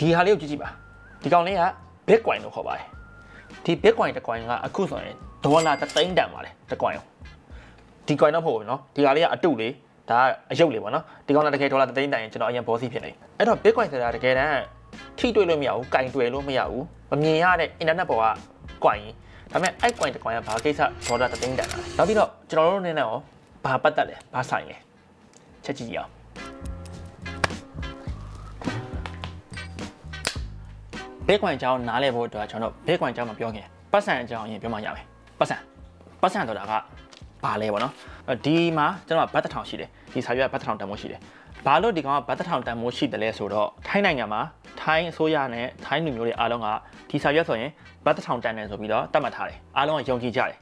ဒီဟာလေးကိုကြည့်ကြည့်ပါဒီကောင်လေးက Bitcoin လို့ခေါ်ပါတယ်ဒီ Bitcoin တစ် coin ကအခုဆိုရင်ဒေါ်လာ3သိန်းတန်ပါတယ်တစ် coin ကိုဒီ coin တော့မဟုတ်ဘူးเนาะဒီဟာလေးကအတုလေးဒါကအယုတ်လေးပေါ့နော်ဒီကောင်ကတကယ်ဒေါ်လာ3သိန်းတန်ရင်ကျွန်တော်အရင်ဘောစီဖြစ်နေအဲ့တော့ Bitcoin ဆိုတာတကယ်တမ်းထိတွေ့လို့မရဘူးကင်တွေ့လို့မရဘူးမမြင်ရတဲ့ internet ပေါ်က coin ဒါပေမဲ့အဲ့ coin တစ် coin ကဘာကိစ္စဒေါ်လာ3သိန်းတန်တာလဲနောက်ပြီးတော့ကျွန်တော်တို့အနေနဲ့ရောဘာပတ်သက်လဲဘာဆိုင်လဲချက်ကြည့်ကြည့်အောင် Bitcoin အကြောင်းနားလည်ဖို့အတွက်ကျွန်တော်တို့ Bitcoin အကြောင်းမပြောခင်ပတ်စံအကြောင်းအရင်ပြောမှရမယ်ပတ်စံပတ်စံဆိုတာကဘာလဲပေါ့နော်အဲ့ဒီမှာကျွန်တော်ကဘတ်တစ်ထောင်ရှိတယ်ဒီစာရွက်ကဘတ်တစ်ထောင်တန်ဖိုးရှိတယ်ဘာလို့ဒီကောင်ကဘတ်တစ်ထောင်တန်ဖိုးရှိတယ်လဲဆိုတော့ထိုင်းနိုင်ငံမှာထိုင်းအစိုးရနဲ့ထိုင်းလူမျိုးတွေအားလုံးကဒီစာရွက်ဆိုရင်ဘတ်တစ်ထောင်တန်တယ်ဆိုပြီးတော့သတ်မှတ်ထားတယ်အားလုံးကယုံကြည်ကြတယ်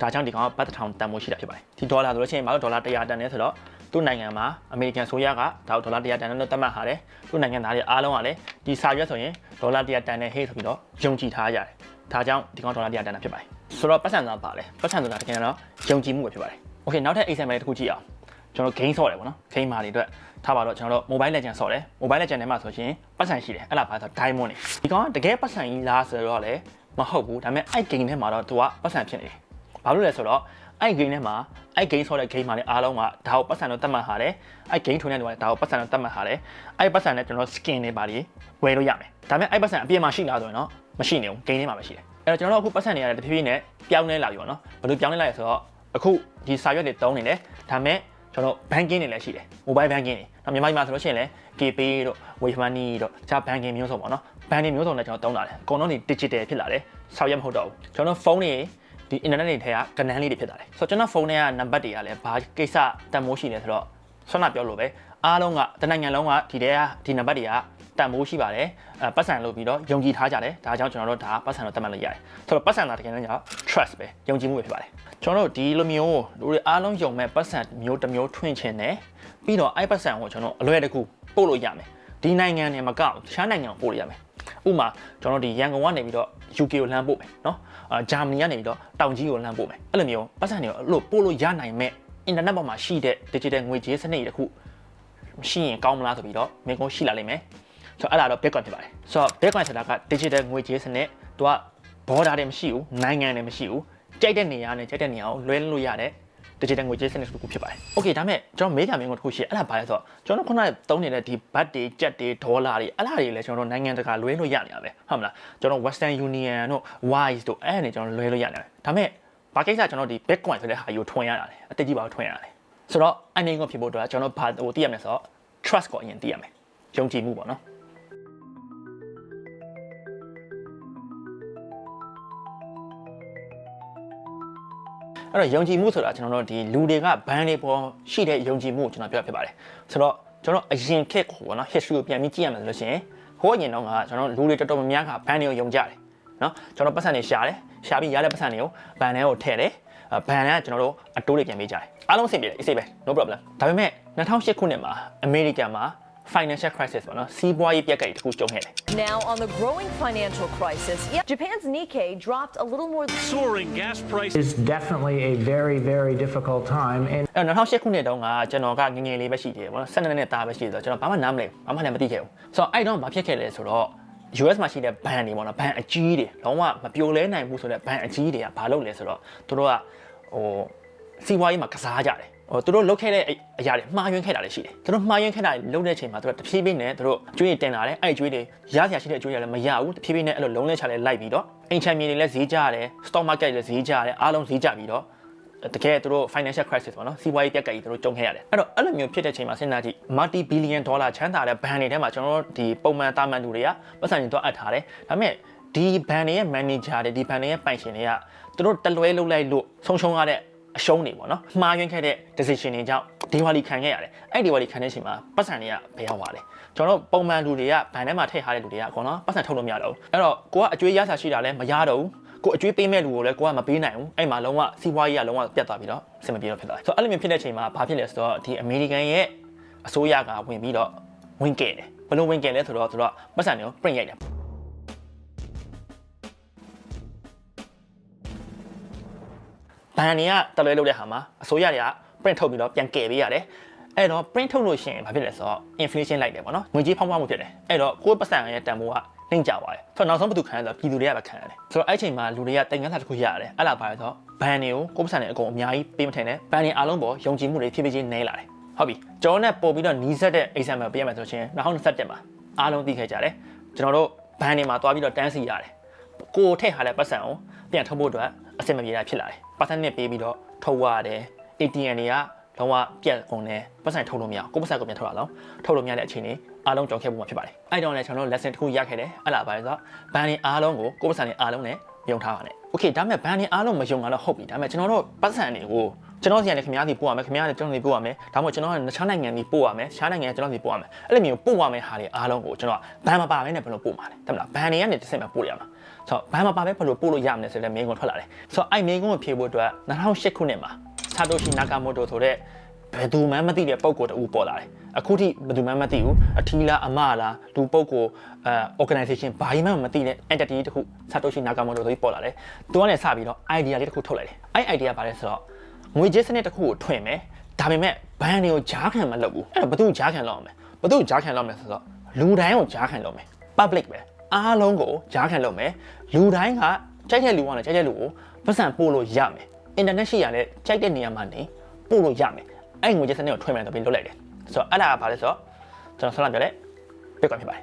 ဒါကြောင့်ဒီကောင်ကဘတ်တစ်ထောင်တန်ဖိုးရှိတာဖြစ်ပါတယ်ဒီဒေါ်လာဆိုလို့ရှိရင်ဘာလို့ဒေါ်လာ100တန်လဲဆိုတော့ သူ့နိုင်ငံမှာအမေရိကန်ဆိုရကဒါကိုဒေါ်လာ100တန်လို့သတ်မှတ်ထားတယ်သူ့နိုင်ငံသားတွေအားလုံးကလည်းဒီစာရွက်ဆိုရင်ဒေါ်လာ100တန်နဲ့ဟေ့ဆိုပြီးတော့ယုံကြည်ထားကြတယ်ဒါကြောင့်ဒီကောင်ဒေါ်လာ100တန်တာဖြစ်ပါတယ်ဆိုတော့ပတ်စံသားပါလေပတ်စံဆိုတာတကယ်တော့ယုံကြည်မှုပဲဖြစ်ပါတယ်โอเคနောက်ထပ် example တစ်ခုကြည့်အောင်ကျွန်တော် game ဆော့တယ်ပေါ့နော် game မာတွေအတွက်ထားပါတော့ကျွန်တော်တို့ mobile legend ဆော့တယ် mobile legend ထဲမှာဆိုရှင်ပတ်စံရှိတယ်အဲ့လားဘာဆို diamond နေဒီကောင်ကတကယ်ပတ်စံကြီးလားဆိုတော့လည်းမဟုတ်ဘူးဒါပေမဲ့အဲ့ game ထဲမှာတော့သူကပတ်စံဖြစ်နေတယ်ဘာလို့လဲဆိုတော့ အဲ့ game ထဲမှာအဲ့ game ဆော့တဲ့ game မှာလည်းအားလုံးကဒါကိုပတ်စံတော့တတ်မှတ်ထားတယ်အဲ့ game ထွန်းတဲ့လူကလည်းဒါကိုပတ်စံတော့တတ်မှတ်ထားတယ်အဲ့ပတ်စံနဲ့ကျွန်တော် skin တွေပါလေဝယ်လို့ရမယ်ဒါပေမဲ့အဲ့ပတ်စံအပြင်မှာရှိလားဆိုရင်တော့မရှိနေဘူး game ထဲမှာပဲရှိတယ်အဲ့တော့ကျွန်တော်တို့အခုပတ်စံတွေရတယ်တဖြည်းဖြည်းနဲ့ပြောင်းလဲလာပြီပေါ့နော်ဘယ်လိုပြောင်းလဲလာလဲဆိုတော့အခုဒီစာရွက်တွေတုံးနေတယ်ဒါပေမဲ့ကျွန်တော် banking တွေလည်းရှိတယ် mobile banking တွေနော်မြန်မာပြည်မှာဆိုလို့ရှိရင်လည်း KPay တို့ Wave Money တို့တခြား banking မျိုးစုံပေါ့နော် banking မျိုးစုံနဲ့ကျွန်တော်တုံးလာတယ်အကုန်လုံးဒီ digital ဖြစ်လာတယ်ဆောက်ရွက်မဟုတ်တော့ဘူးကျွန်တော်ဖုန်းတွေ ဒီ internet တွေထဲကကဏ္ဍလေးတွေဖြစ်လာတယ်ဆိုတော့ကျွန်တော်ဖုန်းထဲကနံပါတ်တွေကလည်းဘာကိစ္စတန်မိုးရှိလဲဆိုတော့ဆွမ်းနာပြောလို့ပဲအားလုံးကတနိုင်ငံလုံးကဒီထဲကဒီနံပါတ်တွေကတန်မိုးရှိပါတယ်အဲပတ်စံလို့ပြီးတော့ယုံကြည်ထားကြတယ်ဒါကြောင့်ကျွန်တော်တို့ဒါပတ်စံလို့တတ်မှတ်လို့ရတယ်ဆိုတော့ပတ်စံတာတကယ်တော့ trust ပဲယုံကြည်မှုပဲဖြစ်ပါတယ်ကျွန်တော်တို့ဒီလိုမျိုးလူတွေအားလုံးယုံမဲ့ပတ်စံမျိုးတစ်မျိုးထွင်ချင်တယ်ပြီးတော့အဲ့ပတ်စံကိုကျွန်တော်အလွယ်တကူပို့လို့ရမယ်ဒီနိုင်ငံနဲ့မကောက်တခြားနိုင်ငံကိုပို့လို့ရမယ် ဥပမာကျွန်တော်ဒီရန်ကုန်ကနေပြီးတော့ UK ကိုလှမ်းပို့မယ်เนาะအာဂျာမနီကနေပြီးတော့တောင်ကြီးကိုလှမ်းပို့မယ်အဲ့လိုမျိုးပတ်စံတွေကိုအဲ့လိုပို့လို့ရနိုင်မဲ့ internet ပေါ်မှာရှိတဲ့ digital ငွေကြေးစနစ်တွေတခုရှိရင်ကောင်းမလားဆိုပြီးတော့မင်းကုန်းရှိလာလိမ့်မယ်ဆိုတော့အဲ့ဒါတော့ Bitcoin ဖြစ်ပါတယ်ဆိုတော့ Bitcoin ဆိုတာက digital ငွေကြေးစနစ်သူက border တွေမရှိဘူးနိုင်ငံတွေမရှိဘူးကြိုက်တဲ့နေရာနဲ့ကြိုက်တဲ့နေရာကိုလွှဲလို့ရတဲ့ digital ငွေကြေးစနစ်တစ်ခုဖြစ်ပါတယ်။ Okay ဒါမဲ့ကျွန်တော်မေးကြမင်းကိုတစ်ခုရှိအဲ့ဒါဘာလဲဆိုတော့ကျွန်တော်ခုနကသုံးနေတဲ့ဒီဘတ်တွေကြက်တွေဒေါ်လာတွေအဲ့ဒါတွေလည်းကျွန်တော်တို့နိုင်ငံတကာလွှဲလို့ရနေရပဲဟုတ်မလားကျွန်တော် Western Union တို့ Wise တို့အဲ့ဒါတွေကျွန်တော်လွှဲလို့ရနေတယ်ဒါမဲ့ဘာကိစ္စကျွန်တော်ဒီ Bitcoin ဆိုတဲ့ဟာယူထွင်ရတာလေအတိတ်ကြီးပါထွင်ရတာလေဆိုတော့အနေကိုဖြစ်ဖို့အတွက်ကျွန်တော်ဘာဟိုသိရမယ်ဆိုတော့ trust ကိုအရင်သိရမယ်ယုံကြည်မှုပေါ့နော် အဲ့တော့ယုံကြည်မှုဆိုတာကျွန်တော်တို့ဒီလူတွေကဘန်းတွေပေါ်ရှိတဲ့ယုံကြည်မှုကိုကျွန်တော်ပြောပြဖြစ်ပါတယ်ဆိုတော့ကျွန်တော်အရင်ခေတ်ကိုပေါ့နော် history ကိုပြန်ပြီးကြည့်ရမယ်ဆိုလို့ရှိရင်ဟိုးအရင်တော့ကကျွန်တော်လူတွေတော်တော်များများကဘန်းတွေကိုယုံကြတယ်နော်ကျွန်တော်ပတ်စံတွေရှာတယ်ရှာပြီးရတဲ့ပတ်စံတွေကိုဘန်းထဲကိုထည့်တယ်ဘန်ကကျွန်တော်တို့အတိုးတွေပြန်ပေးကြတယ်အားလုံးအဆင်ပြေတယ်အစိပဲ no problem ဒါပေမဲ့2008ခုနှစ်မှာအမေရိကန်မှာ financial crisis ပေါ့နော်စီးပွားရေးပြက်ကလေးတစ်ခုကြုံခဲ့တယ် Now, on the growing financial crisis, yeah, Japan's Nikkei dropped a little more than soaring gas prices. is definitely a very, very difficult time. And အဲ့တော့2008ခုနှစ်တုန်းကကျွန်တော်ကငယ်ငယ်လေးပဲရှိသေးတယ်ပေါ့နော်12နှစ်သားပဲရှိသေးတယ်ကျွန်တော်ဘာမှနားမလဲဘာမှလည်းမသိခဲ့ဘူးဆိုတော့အဲ့တော့ဘာဖြစ်ခဲ့လဲဆိုတော့ US မှာရှိတဲ့ဘဏ်တွေပေါ့နော်ဘဏ်အကြီးတွေလုံးဝမပြိုလဲနိုင်ဘူးဆိုတဲ့ဘဏ်အကြီးတွေကဘာလုပ်လဲဆိုတော့သူတို့ကဟိုစီးပွားရေးမှာကစားကြတယ် ဟိုသူတို့လုတ်ခဲ့တဲ့အရာတွေမှားယွင်းခဲ့တာလည်းရှိတယ်သူတို့မှားယွင်းခဲ့တာတွေလုတ်တဲ့အချိန်မှာသူတို့တဖြည်းဖြည်းနဲ့သူတို့အကျွေးတွေတင်လာတယ်အဲ့အကျွေးတွေရစရာရှိတဲ့အကျွေးတွေလည်းမရဘူးတဖြည်းဖြည်းနဲ့အဲ့လိုလုံးလဲချလဲလိုက်ပြီးတော့အိမ်ချမ်းမြေတွေလည်းဈေးကျတယ် stock market လည်းဈေးကျတယ်အားလုံးဈေးကျပြီးတော့တကယ်သူတို့ financial crisis ပေါ့နော်စီးပွားရေးပြက်ကကြီးသူတို့ကြုံခဲ့ရတယ်အဲ့တော့အဲ့လိုမျိုးဖြစ်တဲ့ချိန်မှာစဉ်းစားကြည့် multi billion dollar ချမ်းသာတဲ့ဘဏ်တွေထဲမှာကျွန်တော်တို့ဒီပုံမှန်တာမန်သူတွေကပတ်စံတွေတော့အပ်ထားတယ်ဒါပေမဲ့ဒီဘဏ်တွေရဲ့ manager တွေဒီဘဏ်တွေရဲ့ပိုင်ရှင်တွေကသူတို့တလွဲလုပ်လိုက်လို့ဆုံးရှုံးရတဲ့ အရှုံးတွေပေါ့နော်မှားယွင်းခဲ့တဲ့ decision တွေကြောင့်ဒီဝါလီခံခဲ့ရတယ်အဲ့ဒီဝါလီခံတဲ့အချိန်မှာပတ်စံတွေကဘယ်ရောက်သွားလဲကျွန်တော်တို့ပုံမှန်လူတွေကဘဏ်ထဲမှာထည့်ထားတဲ့လူတွေကအကုန်လုံးပတ်စံထုတ်လို့မရတော့ဘူးအဲ့တော့ကိုကအကျွေးရစာရှိတာလည်းမရတော့ဘူးကိုအကျွေးပေးမဲ့လူကိုလည်းကိုကမပေးနိုင်ဘူးအဲ့မှာလုံးဝစီးပွားရေးကလုံးဝပြတ်သွားပြီးတော့အဆင်မပြေတော့ဖြစ်သွားတယ်ဆိုတော့အဲ့လိုမျိုးဖြစ်တဲ့အချိန်မှာဘာဖြစ်လဲဆိုတော့ဒီအမေရိကန်ရဲ့အစိုးရကဝင်ပြီးတော့ဝင်ကဲတယ်ဘယ်လိုဝင်ကဲလဲဆိုတော့သူတို့ကပတ်စံတွေကို print ရိုက်တယ် ဘဏ်တွေကတလွဲလုပ်တဲ့ဟာမှာအစိုးရတွေက print ထုတ်ပြီးတော့ပြန်ကဲပေးရတယ်အဲ့တော့ print ထုတ်လို့ရှိရင်ဘာဖြစ်လဲဆိုတော့ inflation လိုက်တယ်ပေါ့နော်ငွေကြေးဖောင်းပွားမှုဖြစ်တယ်အဲ့တော့ကိုယ့်ပတ်စံရဲ့တန်ဖိုးကနှိမ့်ကြပါတယ်ဆိုတော့နောက်ဆုံးဘယ်သူခံရလဲဆိုတော့ပြည်သူတွေကပဲခံရတယ်ဆိုတော့အဲ့ချိန်မှာလူတွေကတင်ကန်းစာတစ်ခုရတယ်အဲ့လာပါလဲဆိုတော့ဘန်တွေကိုကိုယ့်ပတ်စံတွေအကုန်အများကြီးပေးမထင်နဲ့ဘန်တွေအားလုံးပေါ်ယုံကြည်မှုတွေဖြည်းဖြည်းချင်းနည်းလာတယ်ဟုတ်ပြီကျွန်တော်နဲ့ပို့ပြီးတော့နီးစပ်တဲ့ example ပေးရမယ်ဆိုရှင်2021မှာအားလုံးသိခဲ့ကြတယ်ကျွန်တော်တို့ဘန်တွေမှာတွားပြီးတော့တန်းစီရတယ်ကိုယ်ထည့်ထားတဲ့ပတ်စံကိုပြန်ထုတ်ဖို့အတွက် အဆင်မပြေတာဖြစ်လာတယ်ပတ်စံနဲ့ပေးပြီးတော့ထုတ်ရတယ် ATM တွေကလုံးဝပြတ်ကုန်တယ်ပတ်စံထုတ်လို့မရကိုယ်ပတ်စံကိုပြန်ထုတ်ရအောင်ထုတ်လို့မရတဲ့အခြေအနေအားလုံးကြော်ခဲ့မှုမှာဖြစ်ပါတယ်အဲ့တော့လည်းကျွန်တော်တို့ lesson တစ်ခုရခဲ့တယ်အဲ့လာပါလေဆိုတော့ဘန်တွေအားလုံးကိုကိုယ်ပတ်စံတွေအားလုံးနဲ့ယုံထားပါနဲ့ okay ဒါပေမဲ့ဘန်တွေအားလုံးမယုံကတော့ဟုတ်ပြီဒါပေမဲ့ကျွန်တော်တို့ပတ်စံတွေကိုကျွန်တော်စီကနေခင်ဗျားစီပို့ရမယ်ခင်ဗျားလည်းကျွန်တော်စီပို့ရမယ်ဒါမှမဟုတ်ကျွန်တော်ကတခြားနိုင်ငံစီပို့ရမယ်တခြားနိုင်ငံကကျွန်တော်စီပို့ရမယ်အဲ့လိုမျိုးပို့ရမယ်ဟာတွေအားလုံးကိုကျွန်တော်ဘန်မပါဘဲနဲ့ဘယ်လိုပို့မှာလဲတမလားဘန်တွေကနေတစ်ဆင့်ပဲပို့ရမှာ ဆိုတော့ဘန်မပါဘဲဘယ်လိုပို့လို့ရမလဲဆိုတဲ့မင်းကုန်းထွက်လာတယ်ဆိုတော့အဲ့မင်းကုန်းကိုဖြေဖို့အတွက်2008ခုနှစ်မှာဆာတိုရှီနာကာမိုတိုဆိုတဲ့ဘယ်သူမှမသိတဲ့ပုံကိုယ်တူပေါ်လာတယ်အခုထိဘယ်သူမှမသိဘူးအထီးလားအမလားလူပုံကိုအဲ organization ဘာမှမသိတဲ့ entity တခုဆာတိုရှီနာကာမိုတိုဆိုပြီးပေါ်လာတယ်သူကနေစပြီးတော့ idea လေးတခုထုတ်လိုက်တယ်အဲ့ idea ဘာလဲဆိုတော့ငွေကြေးစနစ်တစ်ခုကိုထွင်မယ်ဒါပေမဲ့ဘဏ်တွေကိုဂျားခံမလုပ်ဘူးအဲ့တော့ဘယ်သူဂျားခံလုပ်အောင်မလဲဘယ်သူဂျားခံလုပ်မလဲဆိုတော့လူတိုင်းကိုဂျားခံလုပ်မယ် public ပဲ အားလုံးကိုဂျားခံလုပ်မယ်လူတိုင်းကကြိုက်တဲ့လူကလည်းကြိုက်တဲ့လူကိုပတ်စံပို့လို့ရမယ် internet ရှိရလဲကြိုက်တဲ့နေရာမှာနေပို့လို့ရမယ်အဲ့ငွေကြေးစနစ်ကိုထွင်မယ်တော့ပြီးလုပ်လိုက်တယ်ဆိုတော့အဲ့ဒါကဘာလဲဆိုတော့ကျွန်တော်ဆက်လာပြတဲ့ Bitcoin ဖြစ်ပါတယ်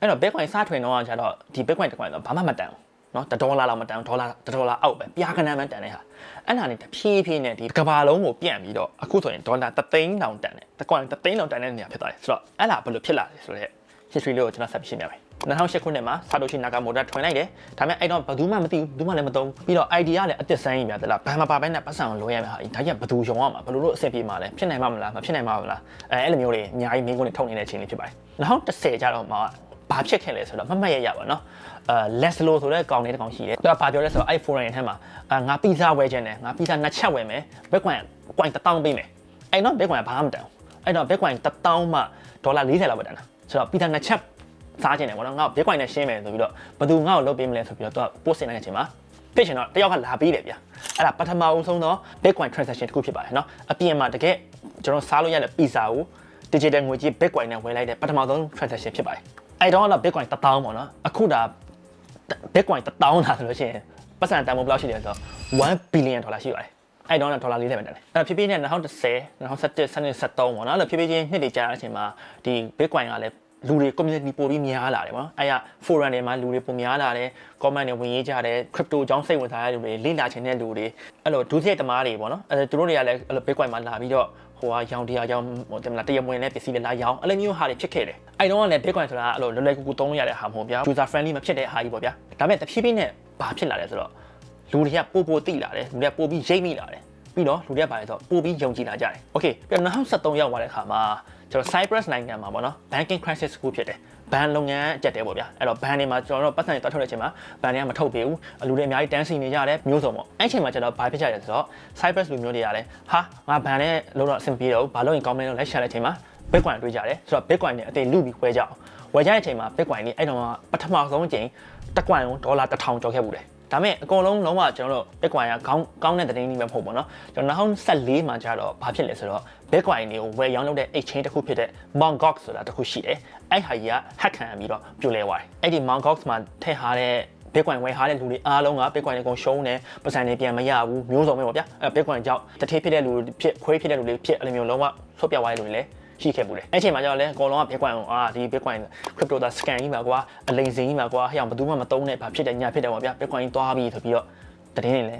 အဲ့တော့ Bitcoin စထွင်တော့ကျတော့ဒီ Bitcoin တစ်ခွင်တော့ဘာမှမတန်ဘူး နော်တဒေါ်လာလောက်မတန်ဒေါ်လာတဒေါ်လာအောက်ပဲပြားကနန်းမှတန်တဲ့ဟာအဲ့ဒါနေတဖြည်းဖြည်းနဲ့ဒီကဘာလုံးကိုပြန့်ပြီးတော့အခုဆိုရင်ဒေါ်လာတသိန်းတောင်တန်တယ်တကွန်တသိန်းတောင်တန်တဲ့နေရာဖြစ်သွားတယ်ဆိုတော့အဲ့ဒါဘယ်လိုဖြစ်လာလဲဆိုတော့ history လေးကိုကျွန်တော်ဆက်ပြီးရှင်းပြမယ်2008ခုနှစ်မှာ Satoshi Nakamoto ထွင်လိုက်တယ်ဒါပေမဲ့အဲ့တော့ဘယ်သူမှမသိဘူးဘယ်သူမှလည်းမသုံးပြီးတော့ idea ကလည်းအသက်ဆန်းကြီးများသလားဘာမှပါပဲနဲ့ပတ်စံလွှဲရမှာဟာဒါကြီးကဘယ်သူယုံရမှာဘယ်လိုလို့အဆင်ပြေမှာလဲဖြစ်နိုင်မှာမလားမဖြစ်နိုင်မှာမလားအဲအဲ့လိုမျိုးတွေအများကြီးမင်းကိုနေထုတ်နေတဲ့အခြေအနေဖြစ်ပါတယ်2010ကျတော့မှ ဘာဖြစ်ခဲ့လဲဆိုတော့မမှတ်ရရပါတော့အဲ Leslo ဆိုတဲ့ကောင်လေးတစ်ကောင်ရှိတယ်သူကဘာပြောလဲဆိုတော့အဲ့ foreign ထဲမှာအာငါပီဇာဝယ်ခြင်းတယ်ငါပီဇာနှစ်ချက်ဝယ်မယ်ဘက်ကွန်ကွန်1000ပေးမယ်အဲ့တော့ဘက်ကွန်ကဘာမှမတန်ဘူးအဲ့တော့ဘက်ကွန်1000မှဒေါ်လာ40လောက်ပဲတန်တာဆိုတော့ပီဇာနှစ်ချက်စားခြင်းတယ်ပေါ့နော်ငါ့ကိုဘက်ကွန်နဲ့ရှင်းမယ်ဆိုပြီးတော့ဘသူငါ့ကိုလုပ်ပေးမလဲဆိုပြီးတော့သူက post တင်လိုက်တဲ့အချိန်မှာဖြစ်ချင်တော့တယောက်ကလာပေးတယ်ဗျာအဲ့ဒါပထမအဦးဆုံးသော Bitcoin transaction တစ်ခုဖြစ်ပါတယ်เนาะအပြင်မှာတကယ်ကျွန်တော်စားလို့ရတဲ့ pizza ကို digital ငွေကြေး Bitcoin နဲ့ဝယ်လိုက်တဲ့ပထမဆုံး transaction ဖြစ်ပါတယ် အဲ့တော့တော့ Bitcoin 1000ပေါ့နော်အခုဒါ Bitcoin 1000လာဆိုလို့ရှိရင်ပတ်စံတန်ဖိုးဘယ်လောက်ရှိလဲဆိုတော့1 billion ဒေါ်လာရှိပါတယ်အဲ့တော့ဒေါ်လာ40ပဲတန်တယ်အဲ့ဖြည်းဖြည်းနဲ့2010 2017 2013ပေါ့နော်အဲ့လိုဖြည်းဖြည်းချင်းနှစ်တွေကြာတဲ့အချိန်မှာဒီ Bitcoin ကလည်းလူတွေ community ပိုပြီးများလာတယ်ပေါ့နော်အဲ့ရ forum တွေမှာလူတွေပိုများလာတယ် comment တွေဝင်ရေးကြတယ် crypto အကြောင်းစိတ်ဝင်စားတဲ့လူတွေလေ့လာချင်တဲ့လူတွေအဲ့လိုဒုစရိုက်သမားတွေပေါ့နော်အဲ့သူတို့တွေကလည်းအဲ့လို Bitcoin မှာလာပြီးတော့ ဟိုဟာရောင်တရားရောင်ဟိုတင်မလားတရားမဝင်တဲ့ပစ္စည်းတွေလာရောင်အဲ့လိုမျိုးဟာတွေဖြစ်ခဲ့တယ်အဲ့တော့ကလည်း Bitcoin ဆိုတာအဲ့လိုလွယ်လွယ်ကူကူသုံးလို့ရတဲ့ဟာမဟုတ်ဗျာ user friendly မဖြစ်တဲ့ဟာကြီးပေါ့ဗျာဒါပေမဲ့တဖြည်းဖြည်းနဲ့ဘာဖြစ်လာလဲဆိုတော့လူတွေကပို့ပို့တိလာတယ်လူတွေကပို့ပြီးရိတ်မိလာတယ်ပြီးတော့လူတွေကဘာလဲဆိုတော့ပို့ပြီးယုံကြည်လာကြတယ်။ Okay ပြီးတော့2023ရောက်သွားတဲ့အခါမှာကျွန်တော် Cyprus နိုင်ငံမှာပေါ့နော် banking crisis ကိုဖြစ်တယ်။ ဘဏ်လုပ်ငန်းအကျက်တယ်ပေါ့ဗျာ။အဲ့တော့ဘဏ်တွေမှာကျွန်တော်တို့ပတ်စံတွေတွတ်ထုတ်တဲ့အချိန်မှာဘဏ်တွေကမထုတ်ပေးဘူး။လူတွေအများကြီးတန်းစီနေကြတယ်မျိုးစုံပေါ့။အဲ့အချိန်မှာကျွန်တော်ဘာဖြစ်ကြလဲဆိုတော့ Cyprus လူမျိုးတွေကလည်းဟာငါဘဏ်နဲ့လုံးတော့အဆင်ပြေတော့ဘာလို့ရင်ကောင်းမလဲလို့လိုက်ရှာတဲ့အချိန်မှာ Bitcoin တွေးကြတယ်။ဆိုတော့ Bitcoin နဲ့အသေးလူပြီးဝယ်ကြအောင်။ဝယ်ကြတဲ့အချိန်မှာ Bitcoin นี่အဲ့တော့ပထမဆုံးအချိန်တစ်ကွိုင်လုံးဒေါ်လာ1000ကျော်ခဲ့ဘူးတယ်။ ဒါမဲ့အကုန်လုံးလုံးဝကျွန်တော်တို့ Bitcoin ကကောင်းကောင်းတဲ့သတင်းကြီးပဲမဟုတ်ဘူးเนาะကျွန်တော်2014မှာကျတော့ဘာဖြစ်လဲဆိုတော့ Bitcoin တွေကိုဝယ်ရောင်းလုပ်တဲ့ exchange တစ်ခုဖြစ်တဲ့ Mt. Gox ဆိုတာတစ်ခုရှိတယ်အဲ့ဟာကြီးက hack ခံရပြီးတော့ပြိုလဲသွားတယ်အဲ့ဒီ Mt. Gox မှာထည့်ထားတဲ့ Bitcoin ဝယ်ထားတဲ့လူတွေအားလုံးက Bitcoin တွေကိုရှုံးတယ်ပတ်စံတွေပြန်မရဘူးမျိုးစုံပဲပေါ့ဗျာအဲ့ Bitcoin ကြောင့်တထေးဖြစ်တဲ့လူတွေဖြစ်ခွေးဖြစ်တဲ့လူတွေဖြစ်အဲ့လိုမျိုးလုံးဝဆွတ်ပြသွားတဲ့လူတွေလည်း ရှိခဲ့ဘူးလေအဲ့ချိန်မှာကျတော့လေအကုန်လုံးက Bitcoin ကိုအာဒီ Bitcoin crypto ဒါ scan ကြီးပါကွာအလိမ်စင်ကြီးပါကွာဟဲ့အောင်ဘယ်သူမှမသုံးနဲ့ဘာဖြစ်တယ်ညာဖြစ်တယ်ပေါ့ဗျာ Bitcoin သွားပြီဆိုပြီးတော့တည်င်းနေလဲ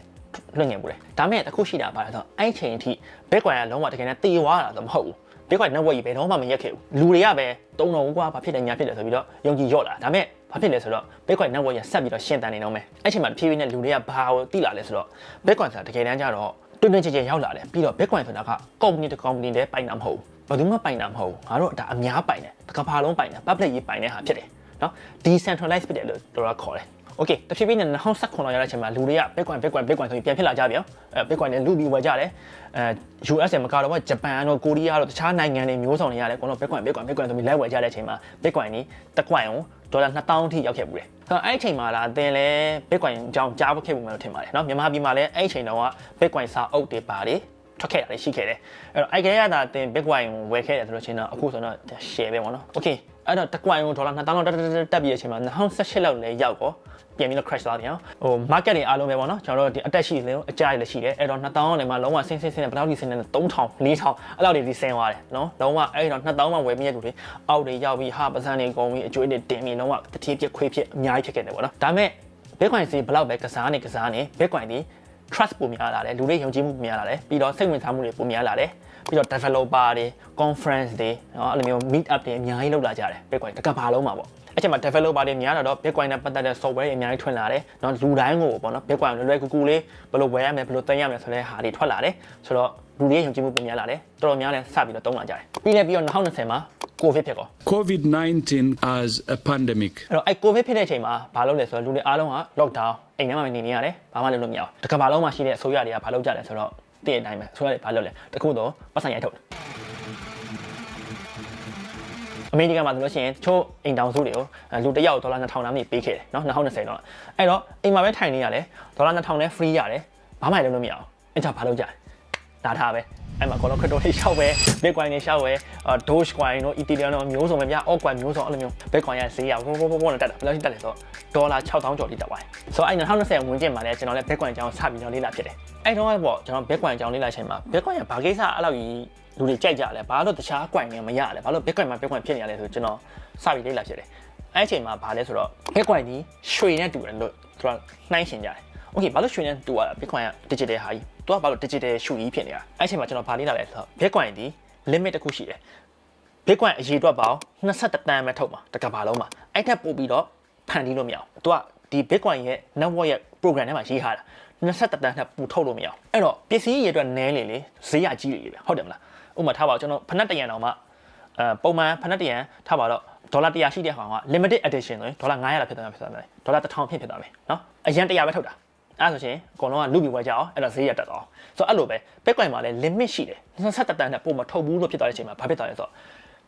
လွှင့်ငယ်ဘူးလေဒါမဲ့အခုရှိတာပါလဲဆိုတော့အဲ့ချိန်အထိ Bitcoin ကလုံးဝတကယ်နဲ့တေဝါတာဆိုမဟုတ်ဘူး Bitcoin network ကြီးဘယ်တော့မှမရက်ခဲ့ဘူးလူတွေကပဲတုံးတော်ကွာဘာဖြစ်တယ်ညာဖြစ်တယ်ဆိုပြီးတော့ယုံကြည်ရော့လာဒါမဲ့ဘာဖြစ်လဲဆိုတော့ Bitcoin network ရဆက်ပြီးတော့ရှင်းတန်နေတော့မယ်အဲ့ချိန်မှာဖြည်းဖြည်းနဲ့လူတွေကဘာကိုသိလာလဲဆိုတော့ Bitcoin ဆိုတာတကယ်တမ်းကျတော့တွင်တွင်ချင်ချင်ရောက်လာတယ်ပြီးတော့ Bitcoin ဆိုတာက company တစ် company တည်းပိုင်တာမဟုတ်ဘူး ဘယ်သူမှပိုင်တာမဟုတ်ဘူးငါတို့ဒါအများပိုင်တယ်တစ်ကမ္ဘာလုံးပိုင်တယ် public ရေးပိုင်တဲ့ဟာဖြစ်တယ်နော် decentralized ဖြစ်တယ်လို့တို့ကခေါ်တယ် okay တဖြည်းဖြည်းနဲ့2019ရောက်တဲ့အချိန်မှာလူတွေက bitcoin bitcoin bitcoin ဆိုပြီးပြန်ဖြစ်လာကြပြီ။အဲ bitcoin နဲ့လူပြီးဝယ်ကြတယ်။အဲ US မကတော့ဂျပန်တို့ကိုရီးယားတို့တခြားနိုင်ငံတွေမျိုးစုံတွေရတယ်အကုန်လုံး bitcoin bitcoin bitcoin ဆိုပြီးလိုက်ဝယ်ကြတဲ့အချိန်မှာ bitcoin ကြီးတစ်ကွိုင်အောင်ဒေါ်လာ2000အထိရောက်ခဲ့ပြီ။ဆိုတော့အဲ့အချိန်မှာလာအတင်လဲ bitcoin အကြောင်းကြားဖို့ခဲ့ပုံမှန်လို့ထင်ပါတယ်။နော်မြန်မာပြည်မှာလည်းအဲ့အချိန်တုန်းက bitcoin စာအုပ်တွေပါတယ်။ ထွက်ခဲ့တာလည်းရှိခဲ့တယ်အဲ့တော့အဲ့ကလေးကသာတင် Bitcoin ကိုဝယ်ခဲ့တယ်ဆိုလို့ချင်းတော့အခုဆိုတော့ share ပဲပေါ့နော် Okay အဲ့တော့တစ်ကွိုင်ကိုဒေါ်လာ2000လောက်တက်တက်တက်တက်ပြီးတဲ့အချိန်မှာ2018လောက်လည်းရောက်တော့ပြန်ပြီးတော့ crash သွားပြန်ဟို market တွေအားလုံးပဲပေါ့နော်ကျွန်တော်တို့ဒီအတက်ရှိတယ်အကြိုက်လည်းရှိတယ်အဲ့တော့2000လည်းမှလုံးဝဆင်းဆင်းဆင်းနဲ့ဘယ်လောက်ထိဆင်းနေလဲ3000 4000အဲ့လောက်တွေဒီဆင်းသွားတယ်နော်လုံးဝအဲ့တော့2000မှဝယ်ပြီးရတူတွေအောက်တွေရောက်ပြီးဟာပစံတွေကုန်ပြီးအကျွေးတွေတင်ပြီးလုံးဝတတိပြက်ခွေးဖြစ်အများကြီးဖြစ်ခဲ့တယ်ပေါ့နော်ဒါပေမဲ့ Bitcoin စီဘယ်လောက်ပဲကစားနေကစားနေ Bitcoin ဒီ trust ပုံများလာတယ်လူတွေယုံကြည်မှုပုံများလာတယ်ပြီးတော့စိတ်ဝင်စားမှုတွေပုံများလာတယ်ပြီးတော့ developer တွေ conference တွေနော်အဲ့လိုမျိုး meet up တွေအများကြီးလုပ်လာကြတယ် Bitcoin တစ်ကမ္ဘာလုံးမှာပေါ့အဲ့ချိန်မှာ developer တွေများလာတော့ Bitcoin နဲ့ပတ်သက်တဲ့ software တွေအများကြီးထွင်လာတယ်။နော်လူတိုင်းကိုပေါ့နော် Bitcoin လွယ်လွယ်ကူကူလေးဘယ်လိုဝယ်ရမလဲဘယ်လိုသိမ်းရမလဲဆိုတဲ့ဟာတွေထွက်လာတယ်။ဆိုတော့လူတွေယုံကြည်မှုပုံများလာတယ်။တော်တော်များလည်းစပြီးတော့သုံးလာကြတယ်။ပြီးလည်းပြီးတော့2020မှာ ကိုဗစ်ဖြစ်ကော COVID-19 as a pandemic အဲ့တော့အဲ့ကိုဗစ်ဖြစ်တဲ့အချိန်မှာဘာလုပ်လဲဆိုတော့လူတွေအားလုံးက lockdown အိမ်ထဲမှာနေနေရတယ်ဘာမှလုပ်လို့မရအောင်တစ်ကမ္ဘာလုံးမှာရှိတဲ့အစိုးရတွေကဘာလုပ်ကြလဲဆိုတော့တည့်တဲ့အတိုင်းပဲအစိုးရတွေဘာလုပ်လဲတခုတော့ပတ်ဆိုင်ရိုက်ထုတ်တယ်အမေရိကန်မှာဆိုလို့ရှိရင်ချို့အိမ်တောင်စုတွေကိုလူတစ်ယောက်ဒေါ်လာ2000နားမြေပေးခဲ့တယ်နော်2020တော့အဲ့တော့အိမ်မှာပဲထိုင်နေရတယ်ဒေါ်လာ2000နဲ့ free ရတယ်ဘာမှလုပ်လို့မရအောင်အဲ့ကြဘာလုပ်ကြလဲဒါထားပဲ အဲ့မှာကောလောခရစ်တိုတွေရှောက်ပဲ Bitcoin တွေရှောက်ပဲအာ Dogecoin တို့ Ethereum တို့မျိုးစုံပဲဗျာ altcoin မျိုးစုံအဲ့လိုမျိုး Bitcoin ရဈေးရဘိုးဘိုးဘိုးဘိုးနဲ့တက်တာဘယ်လောက်ထိတက်လဲဆိုတော့ဒေါ်လာ6000ကျော်ထိတက်သွားတယ်ဆိုတော့အဲ့2020ဝင်ကျင်မှာလည်းကျွန်တော်လည်း Bitcoin အကြောင်းစပြီးတော့လေ့လာဖြစ်တယ်အဲ့တော့ပေါ့ကျွန်တော် Bitcoin အကြောင်းလေ့လာချိန်မှာ Bitcoin ကဘာကိစ္စအဲ့လောက်ကြီးလူတွေကြိုက်ကြလဲဘာလို့တခြား coin တွေမရလဲဘာလို့ Bitcoin မှာ Bitcoin ဖြစ်နေရလဲဆိုကျွန်တော်စပြီးလေ့လာဖြစ်တယ်အဲ့အချိန်မှာဘာလဲဆိုတော့ Bitcoin ကြီးရွှေနဲ့တူတယ်လို့သူကနှိုင်းရှင်ကြတယ် โอเคဘာလို့ရွှေနဲ့တူရတာ Bitcoin က digital ဟာကြီးသူကဘာလို့ digital ရှုကြီးဖြစ်နေတာအဲ့အချိန်မှာကျွန်တော်ဗာလေးလာလဲဆိုတော့ Bitcoin ဒီ limit တစ်ခုရှိတယ် Bitcoin အရေးအတွက်ပေါင်း21တန်းပဲထုတ်မှာတစ်ကမ္ဘာလုံးမှာအဲ့ထက်ပိုပြီးတော့ဖန်တီးလို့မရအောင်သူကဒီ Bitcoin ရဲ့ network ရဲ့ program ထဲမှာရေးထားတာ21တန်းထက်ပိုထုတ်လို့မရအောင်အဲ့တော့ပစ္စည်းရေးအတွက်နည်းလေလေဈေးရကြီးလေလေဟုတ်တယ်မလားဥပမာထားပါကျွန်တော်ဖနက်တရံတောင်မှအဲပုံမှန်ဖနက်တရံထားပါတော့ဒေါ်လာ100ရှိတဲ့ဟာက limited edition ဆိုရင်ဒေါ်လာ900လောက်ဖြစ်သွားမှာဖြစ်သွားမယ်ဒေါ်လာ1000ဖြစ်ဖြစ်သွားမယ်เนาะအရင်100ပဲထုတ်တာ အဲ့ဆိုရှင်အကုန်လုံးကလူပြီးဝယ်ကြအောင်အဲ့တော့ဈေးရတက်သွားဆိုတော့အဲ့လိုပဲ Bitcoin မှာလည်း limit ရှိတယ်27တန်းနဲ့ပုံမထုတ်ဘူးလို့ဖြစ်သွားတဲ့အချိန်မှာဘာဖြစ်သွားလဲဆိုတော့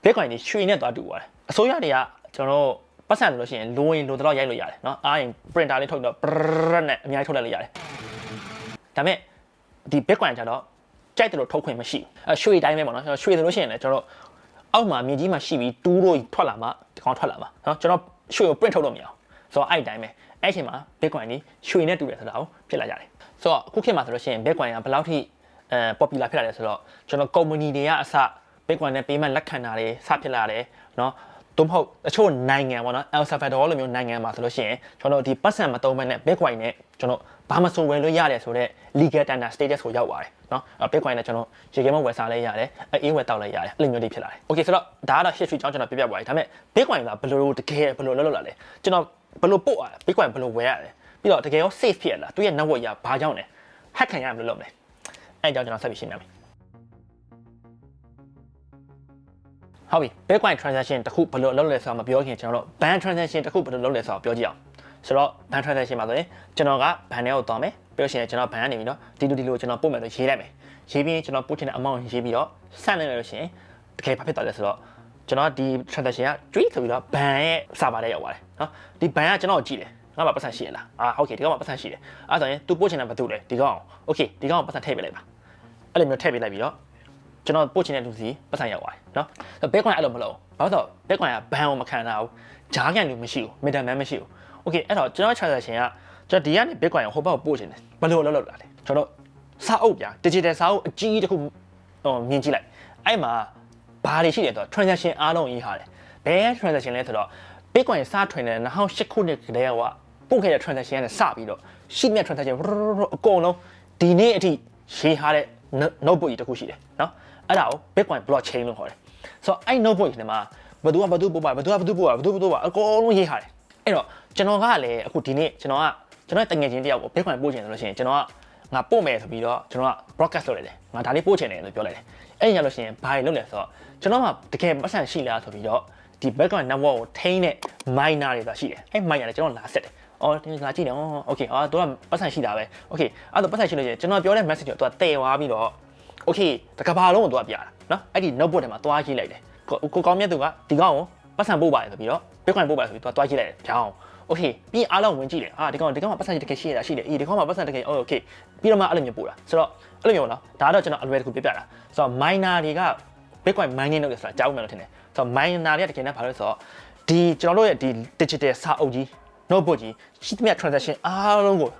Bitcoin ကြီးရွှေနဲ့သွားတူသွားတယ်အစိုးရတွေကကျွန်တော်တို့ပတ်စံလို့ရှိရင်လိုရင်လိုတော့ရိုက်လို့ရတယ်เนาะအားရင် printer လေးထုတ်တော့ brrrr နဲ့အများကြီးထုတ်လိုက်လို့ရတယ်ဒါပေမဲ့ဒီ Bitcoin ကျတော့ကြိုက်တယ်လို့ထုတ်ခွင့်မရှိဘူးအဲရွှေတိုင်းပဲပေါ့နော်ရွှေဆိုလို့ရှိရင်လည်းကျွန်တော်တို့အောက်မှာမြေကြီးမှာရှိပြီးတူးလို့ထွက်လာမှဒီကောင်ထွက်လာမှာเนาะကျွန်တော်ရွှေကို print ထုတ်လို့မရအောင် ဆိုတော့အဲ့ဒီတိုင်းပဲအဲ့အချိန်မှာ Bitcoin ကြီးရွှေနဲ့တူတယ်ဆိုတာကိုဖြစ်လာကြတယ်ဆိုတော့အခုခေတ်မှာဆိုလို့ရှိရင် Bitcoin ကဘယ်လောက်ထိအဲ popular ဖြစ်လာလဲဆိုတော့ကျွန်တော် company တွေကအစ Bitcoin နဲ့ payment လက်ခံတာတွေစဖြစ်လာတယ်เนาะသို့မဟုတ်တချို့နိုင်ငံပေါ့နော် El Salvador လိုမျိုးနိုင်ငံမှာဆိုလို့ရှိရင်ကျွန်တော်ဒီပတ်စံမသုံးဘဲနဲ့ Bitcoin နဲ့ကျွန်တော်ဘာမှဆိုဝယ်လို့ရတယ်ဆိုတော့ legal tender status ကိုရောက်သွားတယ်เนาะ Bitcoin နဲ့ကျွန်တော်ရေခဲမဝယ်စားလဲရတယ်အေးဝယ်တောက်လဲရတယ်အဲ့လိုမျိုးတွေဖြစ်လာတယ် Okay ဆိုတော့ဒါကတော့ history ကြောင်းကျွန်တော်ပြပြပွားတယ်ဒါပေမဲ့ Bitcoin ကဘယ်လိုတကယ်ဘယ်လိုလုပ်လို့လာလဲကျွန်တော် ဘယ်လိုပို့ရလဲ Bitcoin ဘယ်လိုဝယ်ရလဲပြီးတော့တကယ်ရော safe ဖြစ်ရလားသူရဲ့ network ရဘာကြောင့်လဲ hack ခံရမလို့လုပ်မလဲအဲ့အကြောင်းကျွန်တော်ဆက်ပြီးရှင်းပြမယ်ဟုတ်ပြီ Bitcoin transaction တစ်ခုဘယ်လိုလုပ်လဲဆိုတာမပြောခင်ကျွန်တော်တို့ ban transaction တစ်ခုဘယ်လိုလုပ်လဲဆိုတာပြောကြည့်အောင်ဆိုတော့ ban transaction မှာဆိုရင်ကျွန်တော်က ban ထဲကိုသွားမယ်ပြီးလို့ရှိရင်ကျွန်တော် ban ကနေပြီးတော့ဒီလိုဒီလိုကျွန်တော်ပို့မယ်လို့ရေးလိုက်မယ်ရေးပြီးကျွန်တော်ပို့ချင်တဲ့ amount ရေးပြီးတော့စမ်းလိုက်လို့ရှိရင်တကယ်ဘာဖြစ်သွားလဲဆိုတော့ ကျွန်တော်ဒီ transaction က tweet ဆိုပြီးတော့ ban ရဲ့ server ထဲရောက်သွားတယ်နော်ဒီ ban ကကျွန်တော်ကိုကြည့်တယ်ငါမှာပတ်စံရှိရလားအာဟုတ်ကဲ့ဒီကောင်မှာပတ်စံရှိတယ်အဲ့ဒါဆိုရင် तू ပို့ချင်တာဘာတူလဲဒီကောင်โอเคဒီကောင်ကိုပတ်စံထည့်ပေးလိုက်ပါအဲ့လိုမျိုးထည့်ပေးလိုက်ပြီးတော့ကျွန်တော်ပို့ချင်တဲ့လူစီပတ်စံရောက်သွားတယ်နော်ဆိုတော့ Bitcoin အဲ့လိုမလုပ်ဘာလို့ဆိုတော့ Bitcoin က ban ကိုမခံတာဘူးဂျားကန်လူမရှိဘူး middleman မရှိဘူးโอเคအဲ့တော့ကျွန်တော် transaction ကကျွန်တော်ဒီကနေ Bitcoin ကိုဟိုဘက်ကိုပို့ချင်တယ်ဘယ်လိုလုပ်လုပ်လာလဲကျွန်တော်စာအုပ်ပြ digital စာအုပ်အကြီးတစ်ခုဟိုမြင်ကြည့်လိုက်အဲ့မှာ ဘာတွေရှိလဲဆိုတော့ transaction အားလုံးရေးထားတယ်ဘယ် transaction လဲဆိုတော့ Bitcoin စထွင်တဲ့2008ခုနှစ်ကတည်းကပို့ခဲ့တဲ့ transaction နဲ့စပြီးတော့ရှိမြတ် transaction အကုန်လုံးဒီနေ့အထိရေးထားတဲ့ notebook ကြီးတစ်ခုရှိတယ်เนาะအဲ့ဒါကို Bitcoin blockchain လို့ခေါ်တယ်ဆိုတော့အဲ့ notebook ကြီးထဲမှာဘယ်သူကဘယ်သူပို့ပါဘယ်သူကဘယ်သူပို့ပါဘယ်သူဘယ်သူပါအကုန်လုံးရေးထားတယ်အဲ့တော့ကျွန်တော်ကလည်းအခုဒီနေ့ကျွန်တော်ကကျွန်တော်တငယ်ချင်းတယောက်ကို Bitcoin ပို့ချင်တယ်လို့ရှိရင်ကျွန်တော်ကငါပို့မယ်ဆိုပြီးတော့ကျွန်တော်က broadcast လုပ်လိုက်တယ်ငါဒါလေးပို့ချင်တယ်လို့ပြောလိုက်တယ်အဲ့ဒီညလို့ရှိရင်ဘာတွေလုပ်လဲဆိုတော့ ကျွန်တော်ကတကယ်ပတ်စံရှိလားဆိုပြီးတော့ဒီ Bitcoin network ကိုထိန်းတဲ့ miner တွေသာရှိတယ်အဲ့ miner တွေကျွန်တော်လာဆက်တယ် အော်ဒီလာကြည့်တယ်အော်โอเคအော်သူကပတ်စံရှိတာပဲโอเคအဲ့တော့ပတ်စံရှိလို့ရှိရင်ကျွန်တော်ပြောတဲ့ message ကိုသူကတည်သွားပြီးတော့โอเคတကဘာလုံးကိုသူကပြတာနော်အဲ့ဒီ notebook ထဲမှာသွားရေးလိုက်တယ်ကိုကိုကောင်းမြတ်သူကဒီကောင်ကိုပတ်စံပို့ပါတယ်ဆိုပြီးတော့ bitcoin ပို့ပါတယ်ဆိုပြီးသူကသွားရေးလိုက်တယ်ကြောင်းโอเคပြီးအားလုံးဝင်ကြည့်တယ်အာဒီကောင်ဒီကောင်မှာပတ်စံတကယ်ရှိရတာရှိတယ်အေးဒီကောင်မှာပတ်စံတကယ်โอเคပြီးတော့မှအဲ့လိုမျိုးပို့တာဆိုတော့အဲ့လိုမျိုးနော်ဒါကတော့ကျွန်တော်အလွယ်တကူပြပြတာဆိုတော့ miner တွေက bitcoin mining လုပ်တယ်ဆိုတာကြားဦးမယ်လို့ထင်တယ်ဆိုတော့ miner တွေကတကယ်နဲ့ဘာလို့လဲဆိုတော့ဒီကျွန်တော်တို့ရဲ့ဒီ digital စာအုပ်ကြီး notebook ကြီးရှိသမျှ transaction အားလုံးကို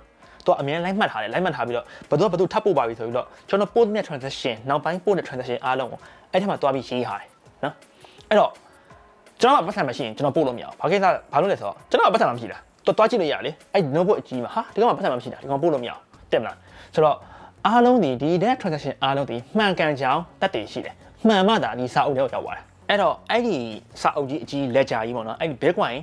တော့အမြဲလိုက်မှတ်ထားတယ်လိုက်မှတ်ထားပြီးတော့ဘယ်သူကဘယ်သူထပ်ပို့ပါပြီဆိုပြီးတော့ကျွန်တော်ပို့သမျှ transaction နောက်ပိုင်းပို့တဲ့ transaction အားလုံးကိုအဲ့ထက်မှတွားပြီးရေးထားတယ်နော်အဲ့တော့ကျွန်တော်ကပတ်စံမရှိရင်ကျွန်တော်ပို့လို့မရဘူးဘာကိစ္စဘာလို့လဲဆိုတော့ကျွန်တော်ကပတ်စံမရှိတာတော့တွားကြည့်လို့ရလေအဲ့ notebook အကြီးမှာဟာဒီကောင်ကပတ်စံမရှိတာဒီကောင်ပို့လို့မရဘူးတက်မလားဆိုတော့အားလုံးဒီဒီ net transaction အားလုံးဒီမှန်ကန်ကြောင်းတက်တည်ရှိတယ် မှန်မှသာဒီစာအုပ်ထဲကိုရောက်သွားတယ်အဲ့တော့အဲ့ဒီစာအုပ်ကြီးအကြီး ledger ကြီးပေါ့နော်အဲ့ဒီ bitcoin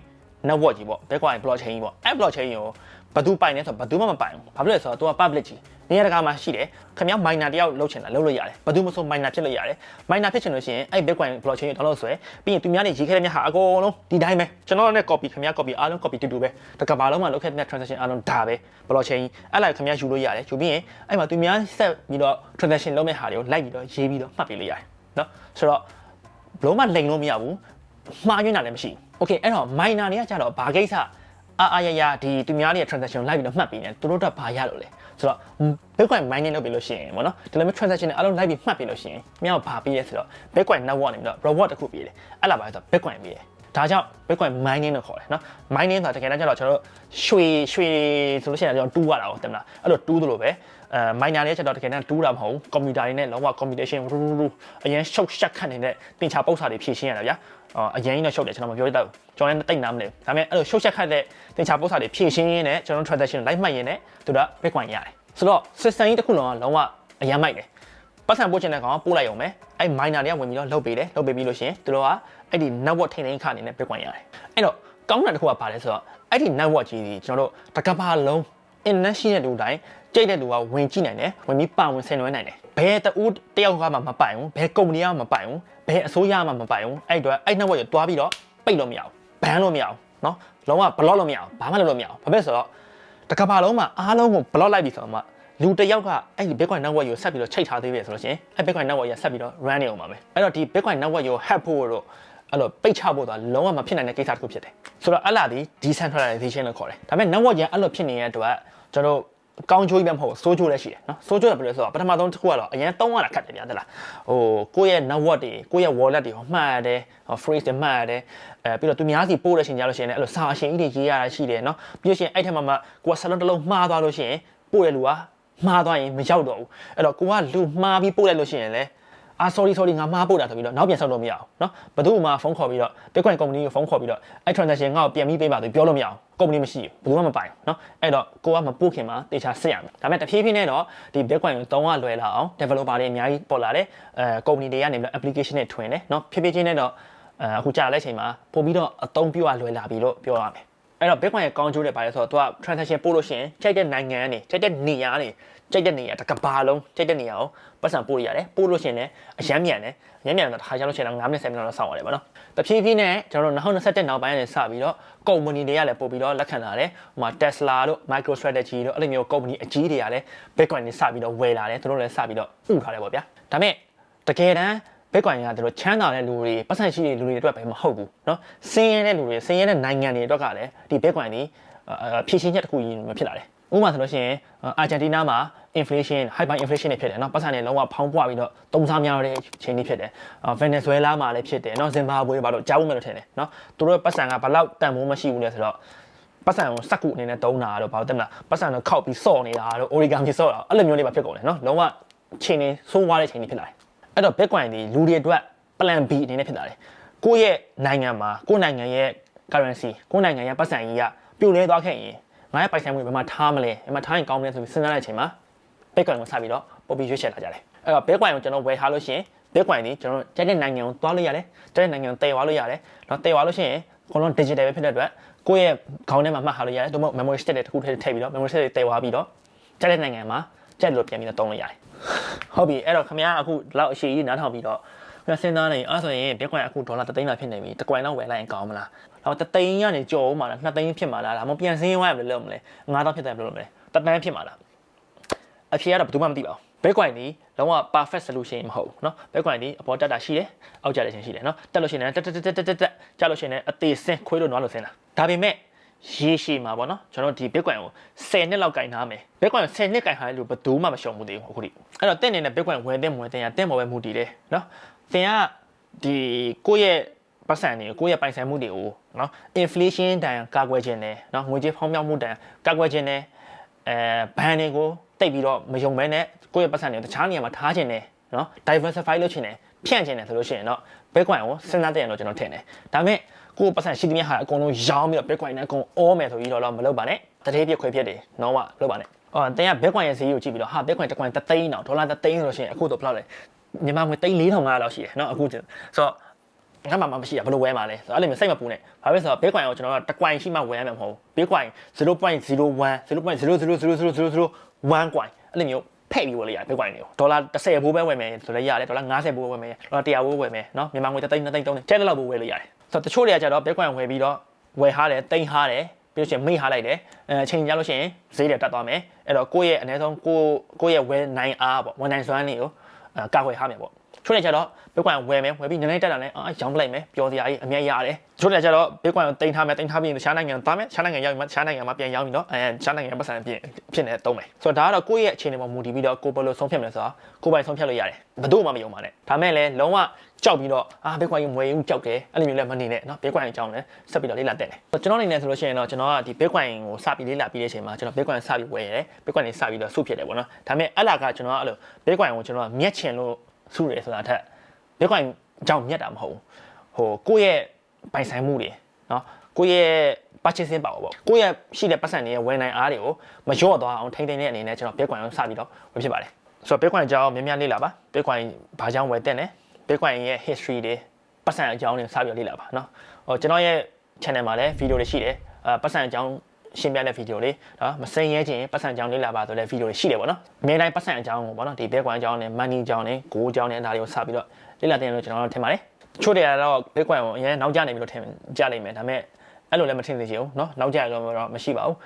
network ကြီးပေါ့ bitcoin blockchain ကြီးပေါ့အဲ့ blockchain ကြီးကိုဘယ်သူပိုင်လဲဆိုတော့ဘယ်သူမှမပိုင်ဘူးဘာဖြစ်လဲဆိုတော့သူက public ကြီးနေရာတကာမှာရှိတယ်ခင်ဗျား miner တယောက်လုပ်ချင်တာလုပ်လို့ရတယ်ဘယ်သူမှမဆို miner ဖြစ်လို့ရတယ် miner ဖြစ်ချင်လို့ရှိရင်အဲ့ bitcoin blockchain ကို download ဆွဲပြီးရင်သူများနေရေးခဲ့တဲ့မြတ်ဟာအကုန်လုံးဒီတိုင်းပဲကျွန်တော်နဲ့ copy ခင်ဗျား copy အားလုံး copy တူတူပဲတကဘာလုံးမှာလုပ်ခဲ့တဲ့ transaction အားလုံးဒါပဲ blockchain ကြီးအဲ့လိုက်ခင်ဗျားယူလို့ရတယ်ယူပြီးရင်အဲ့မှာသူများဆက်ပြီးတော့ transaction လုပ်မဲ့ဟာတွေကိုလိုက်ပြီးတော့ရေးပြီးတော့မှတ်ပေးလို့ရတယ် နော်ဆိုတော့ဘလုံးမလိန်လို့မရဘူးမှားယွင်းတာလည်းမရှိဘူးโอเคအဲ့တော့ miner တွေကကြတော့ဘာကိစ္စအာအာရရဒီသူများတွေရဲ့ transaction လိုက်ပြီးတော့မှတ်ပေးနေသူတို့တော့ဘာရလို့လဲဆိုတော့ bitcoin mining လုပ်ပြီးလို့ရှိရင်ပေါ့နော်ဒီလိုမျိုး transaction တွေအလုံးလိုက်ပြီးမှတ်ပြီးလို့ရှိရင်မြောက်ဘာပေးလဲဆိုတော့ bitcoin network နေပြီးတော့ reward တစ်ခုပေးတယ်အဲ့လာပါဆိုတော့ bitcoin ပေးတယ်ဒါကြောင့် bitcoin mining လို့ခေါ်တယ်နော် mining ဆိုတာတကယ်တမ်းကျတော့ကျွန်တော်တို့ရွှေရွှေဆိုလို့ရှိရင်ကျွန်တော်တူးရတာဟုတ်တယ်မလားအဲ့လိုတူးသလိုပဲ အဲ miner လေးကျတော့တကယ်တမ်းတူးတာမဟုတ်ဘူး computer တွေနဲ့လုံးဝ computation ရူရူအရင်ရှုပ်ရှက်ခတ်နေတဲ့တင်ချပု္ပ္ပစာတွေဖြည့်ရှင်းရတာဗျာအော်အရင်ကြီးတော့ရှုပ်တယ်ကျွန်တော်မပြောတတ်ဘူးကျွန်တော်လည်းတိတ်နားမလဲဒါပေမဲ့အဲ့လိုရှုပ်ရှက်ခတ်တဲ့တင်ချပု္ပ္ပစာတွေဖြည့်ရှင်းရင်းနဲ့ကျွန်တော် transaction လိုက်မှတ်ရင်းနဲ့သူတို့က bitcoin ရတယ်ဆိုတော့ system ကြီးတစ်ခုလုံးကလုံးဝအရန်မိုက်တယ်ပတ်စံပို့ချင်တဲ့ကောင်ကပို့လိုက်ရုံပဲအဲ့ miner တွေကဝင်ပြီးတော့လှုပ်ပေးတယ်လှုပ်ပေးပြီးလို့ရှိရင်သူတို့ကအဲ့ဒီ network ထိန်းသိမ်းခအနေနဲ့ bitcoin ရတယ်အဲ့တော့ကောင်းတာတစ်ခုကဘာလဲဆိုတော့အဲ့ဒီ network ကြီးဒီကျွန်တော်တို့တစ်ကမ္ဘာလုံး internet ရှိတဲ့လူတိုင်း ကြိတ်တဲ့လူကဝင်ကြည့်နိုင်တယ်ဝင်ပြီးပါဝင်ဆင်နွှဲနိုင်တယ်ဘယ်တူးတယောက်ကမှမပိုင်ဘူးဘယ်ကုမ္ပဏီကမှမပိုင်ဘူးဘယ်အစိုးရမှမပိုင်ဘူးအဲ့တော့အဲ့နောက်ဘက်ကိုတွားပြီးတော့ပိတ်လို့မရဘူးဘန်လို့မရဘူးနော်လုံးဝဘလော့လို့မရဘူးဘာမှလုပ်လို့မရဘူးဘာဖြစ်ဆိုတော့တကဘာလုံးမှာအားလုံးကိုဘလော့လိုက်ပြီဆိုတော့လူတစ်ယောက်ကအဲ့ဒီ Bitcoin network ကိုဆက်ပြီးတော့ချိန်ထားသေးပြီဆိုလို့ရှင်အဲ့ Bitcoin network ကဆက်ပြီးတော့ run နေအောင်ပါပဲအဲ့တော့ဒီ Bitcoin network ကို hack ဖို့တော့အဲ့လိုပိတ်ချဖို့တော့လုံးဝမဖြစ်နိုင်တဲ့ကိစ္စတစ်ခုဖြစ်တယ်ဆိုတော့အဲ့လာဒီ decentralization လို့ခေါ်တယ်ဒါပေမဲ့ network ကြီးအဲ့လိုဖြစ်နေတဲ့အတွက်ကျွန်တော် ကောင်းချိုးကြီးပဲမဟုတ်စိုးချိုးလည်းရှိတယ်နော်စိုးချိုးတယ်ဘယ်လိုလဲဆိုတော့ပထမဆုံးတစ်ခုကတော့အရင်သုံးရတာခက်တယ်ဗျာတလားဟိုကိုယ့်ရဲ့ network တွေကိုယ့်ရဲ့ wallet တွေဟိုမှတ်ရတယ်ဟို phrase တွေမှတ်ရတယ်အဲပြီးတော့သူများစီပို့တဲ့ချိန်ကြလို့ရှိရင်လည်းအဲ့လိုစာအရှင်ကြီးတွေရေးရတာရှိတယ်နော်ပြီးလို့ရှိရင်အဲ့ထက်မှမှကိုကဆလုံးတစ်လုံးမှားသွားလို့ရှိရင်ပို့ရလူကမှားသွားရင်မရောက်တော့ဘူးအဲ့တော့ကိုကလူမှားပြီးပို့လိုက်လို့ရှိရင်လည်း အာ sorry sorry ငါမှားပို့တာဆိုပြီးတော့နောက်ပြန်ဆောက်လို့မရအောင်เนาะဘယ်သူမှဖုန်းခေါ်ပြီးတော့ Bitcoin company ကိုဖုန်းခေါ်ပြီးတော့အဲ့ transaction ငါ့ကိုပြန်ပြီးပေးပါဆိုပြောလို့မရအောင် company မရှိဘူးဘယ်သူမှမပိုင်ဘူးเนาะအဲ့တော့ကိုကမပို့ခင်မှာတေချာစစ်ရမယ်ဒါပေမဲ့တဖြည်းဖြည်းနဲ့တော့ဒီ Bitcoin ကိုသုံးရလွယ်လာအောင် developer တွေအများကြီးပေါ်လာတယ်အဲ company တွေကနေပြီးတော့ application တွေထွင်တယ်เนาะဖြည်းဖြည်းချင်းနဲ့တော့အဲအခုကြာလိုက်ချိန်မှာပို့ပြီးတော့အသုံးပြုရလွယ်လာပြီလို့ပြောရမယ်အဲ့တော့ Bitcoin ရဲ့ကောင်းကျိုးတွေပါလဲဆိုတော့သူက transaction ပို့လို့ရှိရင်ချိန်တဲ့နိုင်ငံကနေချိန်တဲ့နေရာကနေ ကြိုက်တဲ့နေရာတစ်ကဘာလုံးကြိုက်တဲ့နေရာကိုပတ်စံပို့ရရတယ်ပို့လို့ရှိရင်လည်းအရမ်းမြန်တယ်အရမ်းမြန်တော့တစ်ခါကျလို့ရှိရင်တော့9မိနစ်10မိနစ်တော့စောင့်ရတယ်ပေါ့နော်တဖြည်းဖြည်းနဲ့ကျွန်တော်တို့2021နောက်ပိုင်းကနေစပြီးတော့ကုမ္ပဏီတွေကလည်းပို့ပြီးတော့လက်ခံလာတယ်ဟိုမှာ Tesla တို့ MicroStrategy တို့အဲ့လိုမျိုးကုမ္ပဏီအကြီးတွေကလည်း Bitcoin တွေစပြီးတော့ဝယ်လာတယ်သူတို့လည်းစပြီးတော့ဥထားတယ်ပေါ့ဗျာဒါပေမဲ့တကယ်တမ်း Bitcoin ကတို့ချမ်းသာတဲ့လူတွေပတ်စံရှိတဲ့လူတွေအတွက်ပဲမဟုတ်ဘူးเนาะစင်းရဲတဲ့လူတွေစင်းရဲတဲ့နိုင်ငံတွေအတွက်ကလည်းဒီ Bitcoin ဒီဖြည့်ရှင်းချက်တစ်ခုကြီးမဖြစ်လာတယ် ဥပမာဆိုလို့ရှိရင်အာဂျင်တီးနားမှာ inflation hyper inflation တွေဖြစ်တယ်เนาะပတ်စံတွေလုံးဝဖောင်းပွားပြီးတော့တုံးစားများတဲ့ချိန်တွေဖြစ်တယ်အာဗင်နီဇွဲလားမှာလည်းဖြစ်တယ်เนาะဇင်ဘာဘွေဘာလို့ကြားဖို့မလို့ထင်တယ်เนาะသူတို့ပတ်စံကဘလောက်တန်ဖိုးမရှိဘူးလဲဆိုတော့ပတ်စံကိုစက်ကူအနေနဲ့တုံးတာတော့ဘာလို့တက်မလားပတ်စံတော့ခောက်ပြီးစော့နေတာတော့ origami စော့တာအဲ့လိုမျိုးလေးပါဖြစ်ကုန်တယ်เนาะလုံးဝချိန်နေဆိုးွားတဲ့ချိန်တွေဖြစ်လာတယ်အဲ့တော့ bitcoin ဒီလူတွေအတွက် plan B အနေနဲ့ဖြစ်လာတယ်ကိုယ့်ရဲ့နိုင်ငံမှာကိုယ့်နိုင်ငံရဲ့ currency ကိုယ့်နိုင်ငံရဲ့ပတ်စံကြီးကပြိုလဲသွားခဲ့ရင် ငါရဲ့ပိုင်ဆိုင်မှုတွေဘယ်မှာထားမလဲဘယ်မှာထားရင်ကောင်းမလဲဆိုပြီးစဉ်းစားတဲ့အချိန်မှာ Bitcoin ကိုစပြီးတော့ပုံပြီးရွေးချယ်လာကြတယ်အဲ့တော့ Bitcoin ကိုကျွန်တော်ဝယ်ထားလို့ရှိရင် Bitcoin ဒီကျွန်တော်ကျတဲ့နိုင်ငံကိုသွားလို့ရတယ်ကျတဲ့နိုင်ငံကိုတည်သွားလို့ရတယ်တော့တည်သွားလို့ရှိရင်အကုန်လုံး digital ပဲဖြစ်တဲ့အတွက်ကိုယ့်ရဲ့ခေါင်းထဲမှာမှတ်ထားလို့ရတယ်ဒါမှမဟုတ် memory stick တွေတစ်ခုထည့်ထည့်ပြီးတော့ memory stick တွေတည်သွားပြီးတော့ကျတဲ့နိုင်ငံမှာကျက်လို့ပြန်ပြီးတော့တုံးလို့ရတယ်ဟုတ်ပြီအဲ့တော့ခင်ဗျားအခုလောက်အရှိကြီးနားထောင်ပြီးတော့ကျွန်တော်စဉ်းစားနေအဲ့ဆိုရင် Bitcoin အခုဒေါ်လာ3သိန်းလာဖြစ်နေပြီတကွိုင်တော့ဝယ်လိုက်ရင်ကောင်းမလား တော့တသိန်းကနေကြော်ဦးမှာလား2သိန်းဖြစ်မှာလားဒါမှမဟုတ်ပြန်စင်းသွားရမလို့မလဲ9000ဖြစ်တယ်ဘယ်လိုလုပ်မလဲတတန်းဖြစ်မှာလား အဖြေကတော့ဘယ်သူမှမသိပါဘူး Bitcoin ဒီလုံးဝ perfect solution မဟုတ်ဘူးเนาะ Bitcoin ဒီအပေါ်တက်တာရှိတယ်အောက်ကျတဲ့ချင်းရှိတယ်เนาะတက်လို့ရှိရင်တက်တက်တက်တက်တက်တက်ကျလို့ရှိရင်အသေးစင်းခွေးလို့နွားလို့စင်းတာဒါပေမဲ့ရေရှည်မှာပေါ့နော်ကျွန်တော်ဒီ Bitcoin ကို10နှစ်လောက်ကင်ထားမယ် Bitcoin ကို10နှစ်ကင်ထားတဲ့လူဘယ်သူမှမရှုံဘူးသေးဘူးအခုထိအဲ့တော့တင့်နေတဲ့ Bitcoin ဝယ်တဲ့မဝယ်တဲ့ရတင့်ပေါ်ပဲမူတည်တယ်เนาะတင်ကဒီကိုယ့်ရဲ့ ပတ်စံတွေကိုယ့်ရဲ့ပိုင်ဆိုင်မှုတွေကိုနော် inflation တန်ကာကွယ်ခြင်းနဲ့နော်ငွေကြေးဖောင်းပြောင်းမှုတန်ကာကွယ်ခြင်းနဲ့အဲဘဏ်တွေကိုတိတ်ပြီးတော့မယုံမဲနဲ့ကိုယ့်ရဲ့ပတ်စံတွေကိုတခြားနေရာမှာထားခြင်းနဲ့နော် diversify လုပ်ခြင်းနဲ့ဖြန့်ခြင်းနဲ့ဆိုလို့ရှိရင်တော့ bitcoin ကိုစဉ်းစားတဲ့ရင်တော့ကျွန်တော်ထင်တယ်ဒါပေမဲ့ကိုယ့်ပတ်စံရှိသမျှဟာအကုန်လုံးရောင်းပြီးတော့ bitcoin နဲ့အကုန်အောမယ်ဆိုပြီးတော့မလုပ်ပါနဲ့တတိပြခွဲဖြစ်တယ်နော်မလုပ်ပါနဲ့အော်တင်က bitcoin ရဲ့ဈေးကိုကြည့်ပြီးတော့ဟာ bitcoin တစ်ကွင်3သိန်းတော့ဒေါ်လာ3သိန်းဆိုလို့ရှိရင်အခုတော့ဘယ်လောက်လဲမြန်မာငွေ3,400လောက်ရှိတယ်နော်အခုဆိုတော့ ငါမှမရှိရဘယ်လိုဝဲမှာလဲဆိုတော့အဲ့လိုမျိုးစိတ်မပူနဲ့ဘာဖြစ်ဆိုတော့ Bitcoin ကိုကျွန်တော်ကတကွိုင်ရှိမှဝယ်ရမှာမဟုတ်ဘူး Bitcoin 0.01 0.0000001 coin အဲ့လိုမျိုးဖဲ့ပြီးဝယ်လိုက်ရတယ် Bitcoin တွေကိုဒေါ်လာ10ဘိုးပဲဝယ်မယ်ဆိုလည်းရတယ်ဒေါ်လာ90ဘိုးပဲဝယ်မယ်ဒေါ်လာ100ဘိုးဝယ်မယ်နော်မြန်မာငွေ3သိန်း2သိန်း3သိန်းကျဲတဲ့လောက်ဘိုးဝယ်လို့ရတယ်ဆိုတော့တချို့တွေကကြတော့ Bitcoin ဝယ်ပြီးတော့ဝယ်ထားတယ်တိန်းထားတယ်ပြီးလို့ရှိရင်မိထားလိုက်တယ်အဲအချိန်ကြာလို့ရှိရင်ဈေးတွေတက်သွားမယ်အဲ့တော့ကိုယ့်ရဲ့အနည်းဆုံးကိုကိုယ့်ရဲ့ဝယ်နိုင်အားပေါ့ဝယ်နိုင်စွမ်းလေးကိုအဲကာကွယ်ထားမယ်ပေါ့ ချို့လည်းကျတော့ Bitcoin ဝယ်မယ်ဝယ်ပြီးနည်းနည်းတက်လာလဲအာရောင်းပလိုက်မယ်ပျော်စရာကြီးအမြတ်ရတယ်ချို့လည်းကျတော့ Bitcoin ကိုတင်ထားမယ်တင်ထားပြီးတခြားနိုင်ငံသားမယ်တခြားနိုင်ငံရောက်ပြီးတခြားနိုင်ငံမှာပြန်ရောင်းပြီးတော့အဲတခြားနိုင်ငံပတ်စံပြင်ဖြစ်နေတုံးမယ်ဆိုတော့ဒါကတော့ကိုယ့်ရဲ့အခြေအနေပေါ်မူတည်ပြီးတော့ကိုယ်ဘယ်လိုဆုံးဖြတ်မလဲဆိုတော့ကိုယ်ပိုင်ဆုံးဖြတ်လို့ရတယ်ဘယ်သူမှမယုံပါနဲ့ဒါမဲ့လည်းလုံးဝကြောက်ပြီးတော့အာ Bitcoin ကိုမွေးဦးကြောက်တယ်အဲ့လိုမျိုးလည်းမနေနဲ့နော် Bitcoin အကြောင်းလည်းဆက်ပြီးတော့လေ့လာတတ်တယ်ကျွန်တော်အနေနဲ့ဆိုလို့ရှိရင်တော့ကျွန်တော်ကဒီ Bitcoin ကိုစပြီးလေ့လာပြီးတဲ့အချိန်မှာကျွန်တော် Bitcoin စပြီးဝယ်ရတယ် Bitcoin တွေစပြီးတော့စုဖြစ်တယ်ပေါ့နော်ဒါမဲ့အဲ့လာကကျွန်တော်ကအဲ့လို Bitcoin ကိုကျွန်တော်ကမျက်ချင်လို့ စုတယ်ဆိုတာထက် Bitcoin ကြောင့်မြတ်တာမဟုတ်ဘူးဟိုကိုယ့်ရဲ့ပိုင်ဆိုင်မှုတွေနော်ကိုယ့်ရဲ့ purchasing power ပေါ့ကိုယ့်ရဲ့ရှိတဲ့ပတ်စံတွေရဲ့ဝယ်နိုင်အားတွေကိုမလျော့သွားအောင်ထိမ့်သိမ့်တဲ့အနေနဲ့ကျွန်တော် Bitcoin ကိုစပြီးတော့ဝယ်ဖြစ်ပါတယ်ဆိုတော့ Bitcoin အကြောင်းများများလေ့လာပါ Bitcoin ဘာကြောင့်ဝယ်တဲ့လဲ Bitcoin ရဲ့ history တွေပတ်စံအကြောင်းတွေစပြီးတော့လေ့လာပါနော်ဟိုကျွန်တော်ရဲ့ channel မှာလည်း video တွေရှိတယ်အဲပတ်စံအကြောင်း ရှင်းပြတဲ့ဗီဒီယိုလေးနော်မစိန်ရဲခြင်းပတ်စံအကြောင်းလေ့လာပါဆိုတဲ့ဗီဒီယိုတွေရှိတယ်ပေါ့နော်အများတိုင်းပတ်စံအကြောင်းကိုပေါ့နော်ဒီ Bitcoin အကြောင်းနဲ့ money အကြောင်းနဲ့ go အကြောင်းနဲ့ဒါတွေကိုစပြီးတော့လေ့လာတင်လို့ကျွန်တော်တို့ထင်ပါတယ်ချို့တွေကတော့ Bitcoin ကိုအရင်နောက်ကျနေပြီလို့ထင်ကြလိမ့်မယ်ဒါပေမဲ့အဲ့လိုလည်းမထင်သေးချင်ဘူးเนาะနောက်ကျရတော့မရှိပါဘူး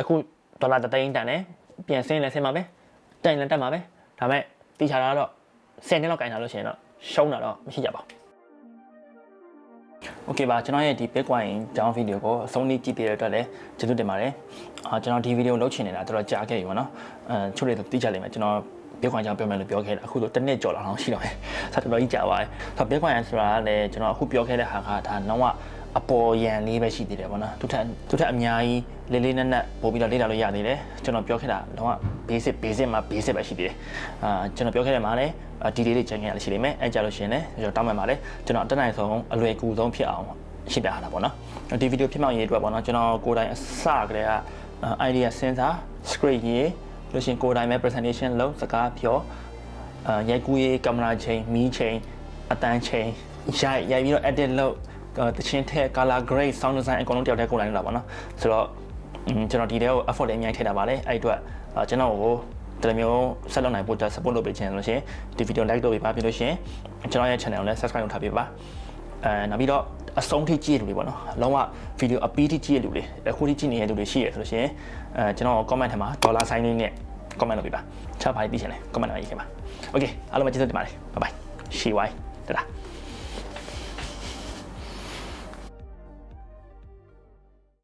အခုဒေါ်လာ3သိန်းတန်တယ်ပြန်ဆင်းလဲဆင်းပါပဲတိုင်လည်းတက်ပါပဲဒါပေမဲ့တိချာတာတော့10နှစ်လောက်ကင်ထားလို့ရှိရင်တော့ရှုံးတာတော့မရှိကြပါဘူး โอเคပါကျွန်တော်ရဲ့ဒီ Bitcoin ကြောင်းဗီဒီယိုကိုအဆုံးလေးကြည့်ပေးရတဲ့အတွက်လည်းကျေးဇူးတင်ပါတယ်အာကျွန်တော်ဒီဗီဒီယိုလုပ်ချင်နေတာတော်တော်ကြာခဲ့ပြီပေါ့နော်အဲချို့တွေသိကြလိမ့်မယ်ကျွန်တော် Bitcoin ကြောင်းပြောမယ်လို့ပြောခဲ့တာအခုဆိုတစ်နှစ်ကျော်လာအောင်ရှိတော့တယ်ဆက်တော်ကြီးကြာပါတယ်ဆိုတော့ Bitcoin ဆိုတာကလည်းကျွန်တော်အခုပြောခဲ့တဲ့ဟာကဒါတော့ အပေါ်ရန်လေးပဲရှိသေးတယ်ပေါ့နော်သူထက်သူထက်အများကြီးလေးလေးနက်နက်ပို့ပြီးတော့လေ့လာလို့ရသေးတယ်ကျွန်တော်ပြောခဲ့တာတော့ basic basic မှာ basic ပဲရှိသေးတယ်အာကျွန်တော်ပြောခဲ့တဲ့မှာလည်းဒီလေးလေးကျန်ခဲ့ရရှိလိမ့်မယ်အဲကြလို့ရှိရင်လည်းကျွန်တော်တောင်းပန်ပါလေကျွန်တော်အတက်နိုင်ဆုံးအလွယ်ကူဆုံးဖြစ်အောင်ရှင်းပြထားတာပေါ့နော်ဒီဗီဒီယိုဖြစ်မြောက်ရေးအတွက်ပေါ့နော်ကျွန်တော်ကိုယ်တိုင်အစကတည်းက idea စဉ်းစား script ရေးလို့ရှိရင်ကိုယ်တိုင်ပဲ presentation လုပ်စကားပြောအာရိုက်ကူးရေးကင်မရာချိန်မီးချိန်အတန်းချိန်ရိုက်ရိုက်ပြီးတော့ edit လုပ် တချင်းထက် color grade sound design အကုန်လုံးတယောက်တည်းကိုယ်တိုင်လုပ်တာပေါ့နော်ဆိုတော့ကျွန်တော်ဒီတဲကို effort လေးအများကြီးထည့်တာပါလေအဲ့အတွက်ကျွန်တော်ကိုဒီလိုမျိုးဆက်လုပ်နိုင်ဖို့ support လုပ်ပေးခြင်းလို့ရှိရင်ဒီ video like လုပ်ပေးပါဖြစ်လို့ရှိရင်ကျွန်တော်ရဲ့ channel ကိုလည်း subscribe လုပ်ထားပေးပါအဲနောက်ပြီးတော့အဆုံးထိကြည့်ရလူတွေပေါ့နော်လုံးဝ video အပြီးထိကြည့်ရလူတွေအခုထိကြည့်နေတဲ့လူတွေရှိရဆိုလို့ရှိရင်အဲကျွန်တော် comment ထဲမှာ dollar sign လေးနဲ့ comment လုပ်ပေးပါချားပါသိချင်တယ် comment မှာရေးခဲ့ပါ okay အားလုံးပဲကျေးဇူးတင်ပါတယ် bye bye ရှီဝိုင်းတဒါ